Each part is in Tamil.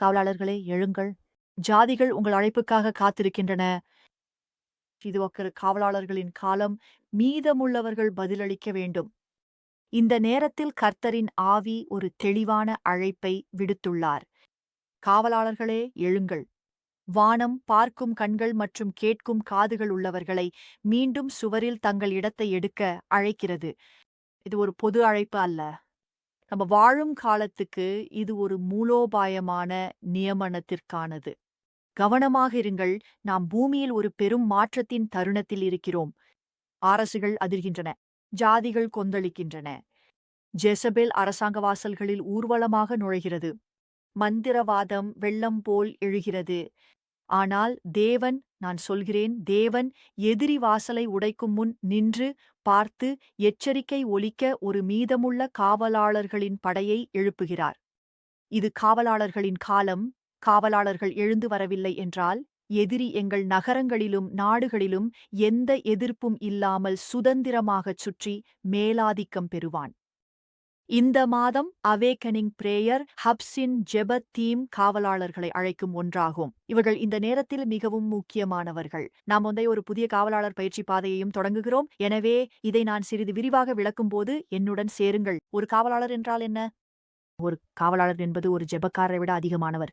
காவலாளர்களே எழுங்கள். ஜாதிகள் உங்கள் அழைப்புக்காக காத்திருக்கின்றன. இது காவலாளர்களின் காலம் மீதமுள்ளவர்கள் பதிலளிக்க வேண்டும். இந்த நேரத்தில் கர்த்தரின் ஆவி ஒரு தெளிவான அழைப்பை விடுத்துள்ளார். காவலாளர்களே எழுங்கள். வானம் பார்க்கும் கண்கள் மற்றும் கேட்கும் காதுகள் உள்ளவர்களை மீண்டும் சுவரில் தங்கள் இடத்தை எடுக்க அழைக்கிறது. இது ஒரு பொது அழைப்பு அல்ல. நம்ம வாழும் காலத்துக்கு இது ஒரு மூலோபாயமான நியமனத்திற்கானது. கவனமாக இருங்கள். நாம் பூமியில் ஒரு பெரும் மாற்றத்தின் தருணத்தில் இருக்கிறோம். அரசுகள் அதிர்கின்றன. ஜாதிகள் கொந்தளிக்கின்றன. ஜெசபெல் அரசாங்க வாசல்களில் ஊர்வலமாக நுழைகிறது. மந்திரவாதம் வெள்ளம் போல் எழுகிறது. ஆனால் தேவன் நான் சொல்கிறேன் தேவன் எதிரி வாசலை உடைக்கும் முன் நின்று பார்த்து எச்சரிக்கை ஒலிக்க ஒரு மீதமுள்ள காவலாளர்களின் படையை எழுப்புகிறார். இது காவலாளர்களின் காலம் காவலாளர்கள் எழுந்து வரவில்லை என்றால் எதிரி எங்கள் நகரங்களிலும் நாடுகளிலும் எந்த எதிர்ப்பும் இல்லாமல் சுதந்திரமாகச் சுற்றி மேலாதிக்கம் பெறுவான். இந்த மாதம் அவேக்கனிங் பிரேயர் ஹப்ஸின் ஜெப தீம் காவலாளர்களை அழைக்கும் ஒன்றாகும். இவர்கள் இந்த நேரத்தில் மிகவும் முக்கியமானவர்கள். நாம் வந்து ஒரு புதிய காவலாளர் பயிற்சி பாதையையும் தொடங்குகிறோம். எனவே இதை நான் சிறிது விரிவாக விளக்கும்போது என்னுடன் சேருங்கள். ஒரு காவலாளர் என்றால் என்ன? ஒரு காவலாளர் என்பது ஒரு ஜெபக்காரரை விட அதிகமானவர்.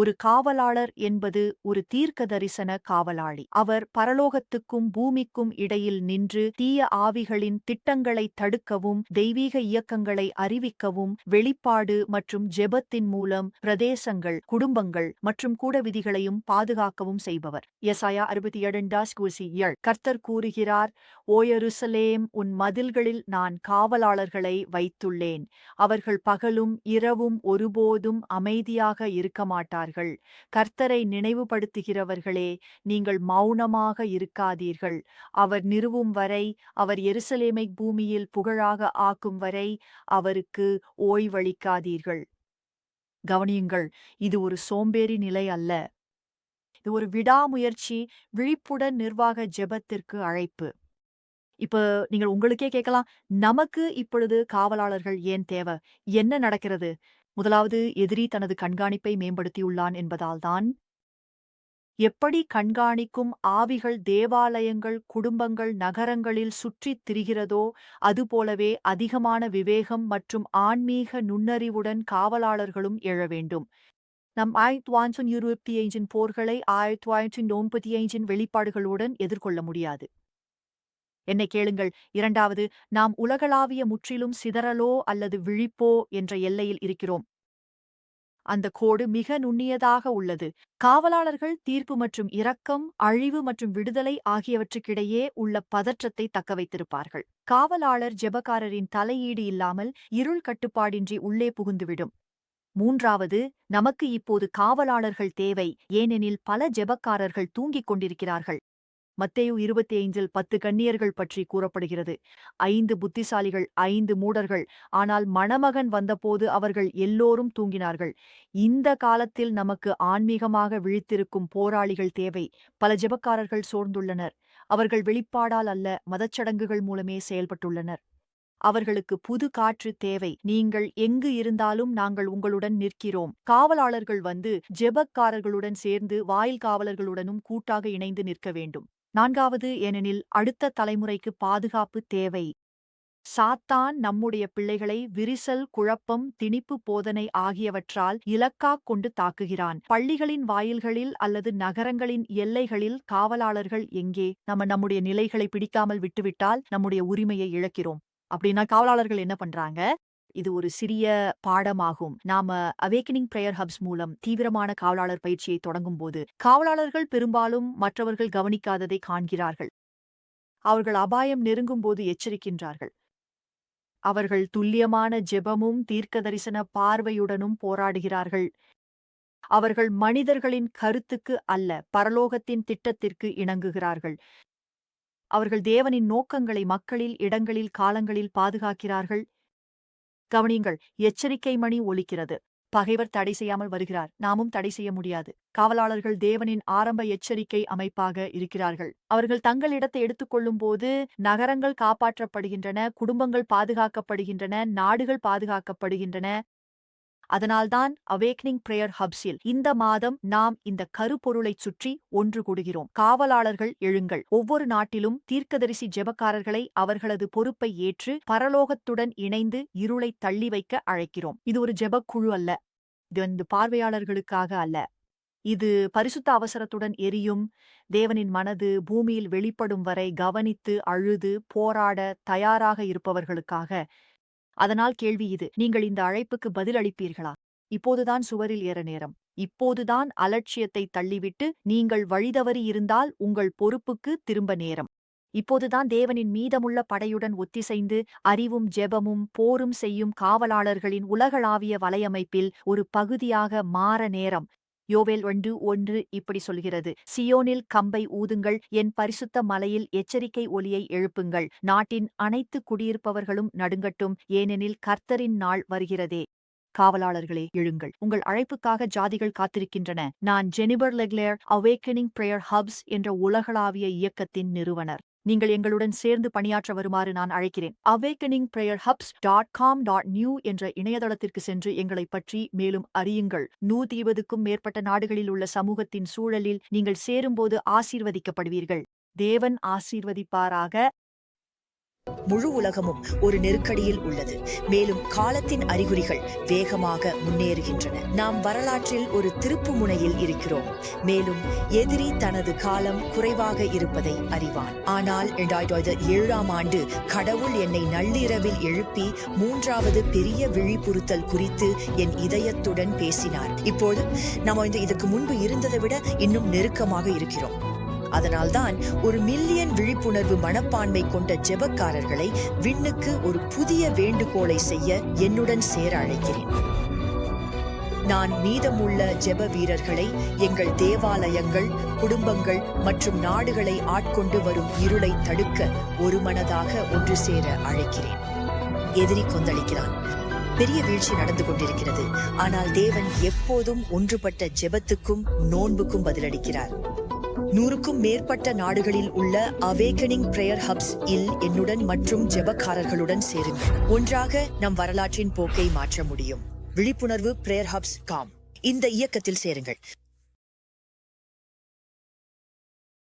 ஒரு காவலாளர் என்பது ஒரு தீர்க்க தரிசன காவலாளி. அவர் பரலோகத்துக்கும் பூமிக்கும் இடையில் நின்று தீய ஆவிகளின் திட்டங்களை தடுக்கவும் தெய்வீக இயக்கங்களை அறிவிக்கவும் வெளிப்பாடு மற்றும் ஜெபத்தின் மூலம் பிரதேசங்கள் குடும்பங்கள் மற்றும் கூட விதிகளையும் பாதுகாக்கவும் செய்பவர். எசாயா அறுபத்தி ஏழண்டாஸ் கூசி ஏழ் கர்த்தர் கூறுகிறார் ஓயருசலேம் உன் மதில்களில் நான் காவலாளர்களை வைத்துள்ளேன். அவர்கள் பகலும் இரவும் ஒருபோதும் அமைதியாக இருக்க மாட்டார் மாட்டார்கள் கர்த்தரை நினைவுபடுத்துகிறவர்களே நீங்கள் மௌனமாக இருக்காதீர்கள். அவர் நிறுவும் வரை அவர் எருசலேமை பூமியில் புகழாக ஆக்கும் வரை அவருக்கு ஓய்வளிக்காதீர்கள். கவனியுங்கள் இது ஒரு சோம்பேறி நிலை அல்ல. இது ஒரு விடாமுயற்சி விழிப்புடன் நிர்வாக ஜெபத்திற்கு அழைப்பு. இப்போ நீங்கள் உங்களுக்கே கேட்கலாம் நமக்கு இப்பொழுது காவலாளர்கள் ஏன் தேவை? என்ன நடக்கிறது? முதலாவது எதிரி தனது கண்காணிப்பை மேம்படுத்தியுள்ளான் என்பதால்தான். எப்படி கண்காணிக்கும் ஆவிகள் தேவாலயங்கள் குடும்பங்கள் நகரங்களில் சுற்றித் திரிகிறதோ அதுபோலவே அதிகமான விவேகம் மற்றும் ஆன்மீக நுண்ணறிவுடன் காவலாளர்களும் எழ வேண்டும். நம் ஆயிரத்தி தொள்ளாயிரத்தி இருபத்தி ஐந்தின் போர்களை ஆயிரத்தி தொள்ளாயிரத்தி நாற்பத்தி ஐந்தின் வெளிப்பாடுகளுடன் எதிர்கொள்ள முடியாது. என்னை கேளுங்கள். இரண்டாவது நாம் உலகளாவிய முற்றிலும் சிதறலோ அல்லது விழிப்போ என்ற எல்லையில் இருக்கிறோம். அந்த கோடு மிக நுண்ணியதாக உள்ளது. காவலாளர்கள் தீர்ப்பு மற்றும் இரக்கம் அழிவு மற்றும் விடுதலை ஆகியவற்றுக்கிடையே உள்ள பதற்றத்தை தக்க வைத்திருப்பார்கள். காவலாளர் ஜெபக்காரரின் தலையீடு இல்லாமல் இருள் கட்டுப்பாடின்றி உள்ளே புகுந்துவிடும். மூன்றாவது நமக்கு இப்போது காவலாளர்கள் தேவை. ஏனெனில் பல ஜெபக்காரர்கள் தூங்கிக் கொண்டிருக்கிறார்கள். மத்தேயு இருபத்தி ஐந்தில் பத்து கண்ணியர்கள் பற்றி கூறப்படுகிறது. ஐந்து புத்திசாலிகள் ஐந்து மூடர்கள். ஆனால் மணமகன் வந்தபோது அவர்கள் எல்லோரும் தூங்கினார்கள். இந்த காலத்தில் நமக்கு ஆன்மீகமாக விழித்திருக்கும் போராளிகள் தேவை. பல ஜெபக்காரர்கள் சோர்ந்துள்ளனர். அவர்கள் வெளிப்பாடால் அல்ல மதச்சடங்குகள் மூலமே செயல்பட்டுள்ளனர். அவர்களுக்கு புது காற்று தேவை. நீங்கள் எங்கு இருந்தாலும் நாங்கள் உங்களுடன் நிற்கிறோம். காவலாளர்கள் வந்து ஜெபக்காரர்களுடன் சேர்ந்து வாயில் காவலர்களுடனும் கூட்டாக இணைந்து நிற்க வேண்டும். நான்காவது ஏனெனில் அடுத்த தலைமுறைக்கு பாதுகாப்பு தேவை. சாத்தான் நம்முடைய பிள்ளைகளை விரிசல் குழப்பம் திணிப்பு போதனை ஆகியவற்றால் இலக்காக் கொண்டு தாக்குகிறான். பள்ளிகளின் வாயில்களில் அல்லது நகரங்களின் எல்லைகளில் காவலாளர்கள் எங்கே? நம்ம நம்முடைய நிலைகளை பிடிக்காமல் விட்டுவிட்டால் நம்முடைய உரிமையை இழக்கிறோம். அப்படின்னா காவலாளர்கள் என்ன பண்றாங்க? இது ஒரு சிறிய பாடமாகும். நாம அவேக்கனிங் பிரேயர் ஹப்ஸ் மூலம் தீவிரமான காவலாளர் பயிற்சியை தொடங்கும் போது காவலாளர்கள் பெரும்பாலும் மற்றவர்கள் கவனிக்காததை காண்கிறார்கள். அவர்கள் அபாயம் நெருங்கும் போது எச்சரிக்கின்றார்கள். அவர்கள் துல்லியமான ஜெபமும் தீர்க்க தரிசன பார்வையுடனும் போராடுகிறார்கள். அவர்கள் மனிதர்களின் கருத்துக்கு அல்ல பரலோகத்தின் திட்டத்திற்கு இணங்குகிறார்கள். அவர்கள் தேவனின் நோக்கங்களை மக்களில் இடங்களில் காலங்களில் பாதுகாக்கிறார்கள். கவனியுங்கள் எச்சரிக்கை மணி ஒலிக்கிறது. பகைவர் தடை செய்யாமல் வருகிறார். நாமும் தடை செய்ய முடியாது. காவலாளர்கள் தேவனின் ஆரம்ப எச்சரிக்கை அமைப்பாக இருக்கிறார்கள். அவர்கள் தங்கள் இடத்தை எடுத்துக்கொள்ளும் போது நகரங்கள் காப்பாற்றப்படுகின்றன குடும்பங்கள் பாதுகாக்கப்படுகின்றன நாடுகள் பாதுகாக்கப்படுகின்றன. அதனால்தான் அவேக்னிங் பிரேயர் ஹப்ஸில் இந்த மாதம் நாம் இந்த கருப்பொருளைச் சுற்றி ஒன்று கூடுகிறோம். காவலாளர்கள் எழுங்கள். ஒவ்வொரு நாட்டிலும் தீர்க்கதரிசி ஜெபக்காரர்களை அவர்களது பொறுப்பை ஏற்று பரலோகத்துடன் இணைந்து இருளை தள்ளி வைக்க அழைக்கிறோம். இது ஒரு ஜெபக்குழு அல்ல. இது வந்து பார்வையாளர்களுக்காக அல்ல. இது பரிசுத்த அவசரத்துடன் எரியும். தேவனின் மனது பூமியில் வெளிப்படும் வரை கவனித்து அழுது போராட தயாராக இருப்பவர்களுக்காக அதனால் கேள்வி இது நீங்கள் இந்த அழைப்புக்கு பதிலளிப்பீர்களா? இப்போதுதான் சுவரில் ஏற நேரம். இப்போதுதான் அலட்சியத்தை தள்ளிவிட்டு நீங்கள் வழிதவறி இருந்தால் உங்கள் பொறுப்புக்கு திரும்ப நேரம். இப்போதுதான் தேவனின் மீதமுள்ள படையுடன் ஒத்திசைந்து அறிவும் ஜெபமும் போரும் செய்யும் காவலாளர்களின் உலகளாவிய வலையமைப்பில் ஒரு பகுதியாக மாற நேரம். யோவேல் ஒன்று ஒன்று இப்படி சொல்கிறது. சியோனில் கம்பை ஊதுங்கள் என் பரிசுத்த மலையில் எச்சரிக்கை ஒலியை எழுப்புங்கள். நாட்டின் அனைத்து குடியிருப்பவர்களும் நடுங்கட்டும் ஏனெனில் கர்த்தரின் நாள் வருகிறதே. காவலாளர்களே எழுங்கள். உங்கள் அழைப்புக்காக ஜாதிகள் காத்திருக்கின்றன. நான் Jennifer LeClaire awakening prayer hubs என்ற உலகளாவிய இயக்கத்தின் நிறுவனர். நீங்கள் எங்களுடன் சேர்ந்து பணியாற்ற வருமாறு நான் அழைக்கிறேன். Awakening prayer hubs dot com dot new என்ற இணையதளத்திற்கு சென்று எங்களைப் பற்றி மேலும் அறியுங்கள். நூத்தி இருபதுக்கும் மேற்பட்ட நாடுகளில் உள்ள சமூகத்தின் சூழலில் நீங்கள் சேரும்போது ஆசீர்வதிக்கப்படுவீர்கள். தேவன் ஆசீர்வதிப்பாராக. முழு உலகமும் ஒரு நெருக்கடியில் உள்ளது. மேலும் காலத்தின் அறிகுறிகள் வேகமாக முன்னேறுகின்றன. நாம் வரலாற்றில் ஒரு திருப்பு முனையில் இருக்கிறோம். மேலும் எதிரி தனது காலம் குறைவாக இருப்பதை அறிவான். ஆனால் இரண்டாயிரத்து ஏழாம் ஆண்டு கடவுள் என்னை நள்ளிரவில் எழுப்பி மூன்றாவது பெரிய விழிப்புறுத்தல் குறித்து என் இதயத்துடன் பேசினார். இப்போது நாம் இந்த இதுக்கு முன்பு இருந்ததை விட இன்னும் நெருக்கமாக இருக்கிறோம். அதனால்தான் ஒரு மில்லியன் விழிப்புணர்வு மனப்பான்மை கொண்ட ஜெபக்காரர்களை விண்ணுக்கு ஒரு புதிய வேண்டுகோளை செய்ய என்னுடன் சேர அழைக்கிறேன். நான் மீதமுள்ள ஜெப வீரர்களை எங்கள் தேவாலயங்கள் குடும்பங்கள் மற்றும் நாடுகளை ஆட்கொண்டு வரும் இருளை தடுக்க ஒரு மனதாக ஒன்று சேர அழைக்கிறேன். எதிரி கொந்தளிக்கிறான். பெரிய வீழ்ச்சி நடந்து கொண்டிருக்கிறது. ஆனால் தேவன் எப்போதும் ஒன்றுபட்ட ஜெபத்துக்கும் நோன்புக்கும் பதிலளிக்கிறார். நூறுக்கும் மேற்பட்ட நாடுகளில் உள்ள அவேக்கனிங் பிரேயர் ஹப்ஸ் இல் என்னுடன் மற்றும் ஜெபக்காரர்களுடன் சேருங்கள். ஒன்றாக நம் வரலாற்றின் போக்கை மாற்ற முடியும். விழிப்புணர்வு பிரேயர் ஹப்ஸ் காம் இந்த இயக்கத்தில் சேருங்கள்.